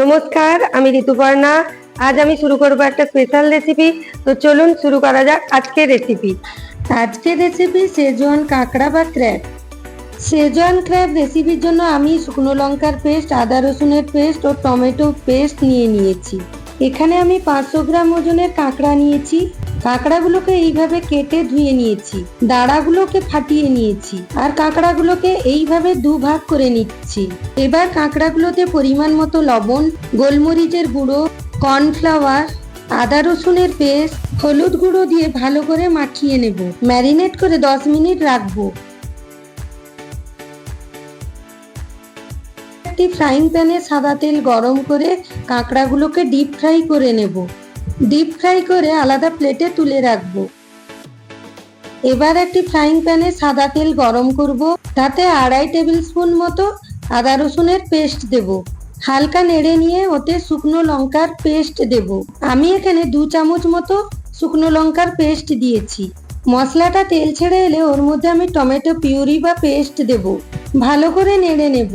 নমস্কার, আমি ঋতুপর্ণা আজ আমি শুরু করব একটা স্পেশাল রেসিপি তো চলুন শুরু করা যাক আজকের রেসিপি আজকের রেসিপি সেজন কাঁকড়া বা ক্র্যাব সেজন ক্র্যাব রেসিপির জন্য আমি শুকনো লঙ্কার পেস্ট আদা রসুনের পেস্ট ও টমেটো পেস্ট নিয়ে নিয়েছি। এখানে আমি পাঁচশো গ্রাম ওজনের কাঁকড়া নিয়েছি। কাঁকড়াগুলোকে এইভাবে কেটে ধুয়ে নিয়েছি, দাঁড়াগুলোকে ফাটিয়ে নিয়েছি, আর কাঁকড়াগুলোকে এইভাবে দু ভাগ করে নিচ্ছি। এবার কাঁকড়াগুলোতে পরিমাণ মতো লবণ, গোলমরিচের গুঁড়ো, কর্নফ্লাওয়ার, আদা রসুনের পেস্ট, হলুদ গুঁড়ো দিয়ে ভালো করে মাখিয়ে নেব। ম্যারিনেট করে দশ মিনিট রাখব। একটি ফ্রাইং প্যানে সাদা তেল গরম করে কাঁকড়াগুলোকে ডিপ ফ্রাই করে নেব। ডিপ ফ্রাই করে আলাদা প্লেটে তুলে রাখব। এবার একটি ফ্রাইং প্যানে সাদা তেল গরম করব, তাতে আড়াই টেবিল স্পুন মতো আদা রসুনের পেস্ট দেব। হালকা নেড়ে নিয়ে ওতে শুকনো লঙ্কার পেস্ট দেব। আমি এখানে দু চামচ মতো শুকনো লঙ্কার পেস্ট দিয়েছি। মশলাটা তেল ছেড়ে এলে ওর মধ্যে আমি টমেটো পিউরি বা পেস্ট দেব। ভালো করে নেড়ে নেব।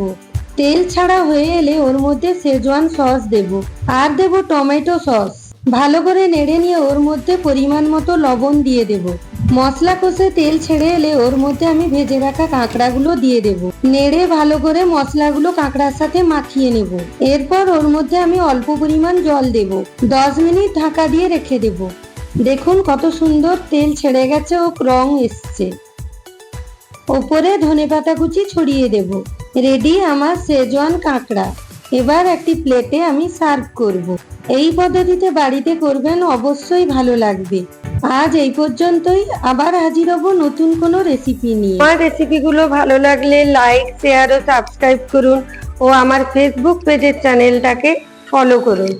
তেল ছাড়া হয়ে এলে ওর মধ্যে শেজওয়ান সস দেব। আর দেব টমেটো সস। ভালো করে নেড়ে নিয়ে ওর মধ্যে পরিমাণ মতো লবণ দিয়ে দেব। মশলা কষে তেল ছেড়ে এলে ওর মধ্যে আমি ভেজে রাখা কাঁকড়াগুলো দিয়ে দেব। নেড়ে ভালো করে মশলাগুলো কাঁকড়ার সাথে মাখিয়ে নেব। এরপর ওর মধ্যে আমি অল্প পরিমাণ জল দেব। দশ মিনিট ঢাকা দিয়ে রেখে দেব। দেখুন কত সুন্দর তেল ছেড়ে গেছে ও রং এসছে। ওপরে ধনেপাতা কুচি ছড়িয়ে দেব। রেডি আমার সেজওয়ান কাঁকড়া। এবার একটি প্লেটে আমি সার্ভ করব। এই পদ্ধতিতে বাড়িতে করবেন অবশ্যই ভালো লাগবে। আজ এই পর্যন্তই। আবার হাজির হব নতুন কোনো রেসিপি নিয়ে। আমার রেসিপিগুলো ভালো লাগলে লাইক শেয়ার ও সাবস্ক্রাইব করুন। ও আমার ফেসবুক পেজের চ্যানেলটাকে ফলো করুন।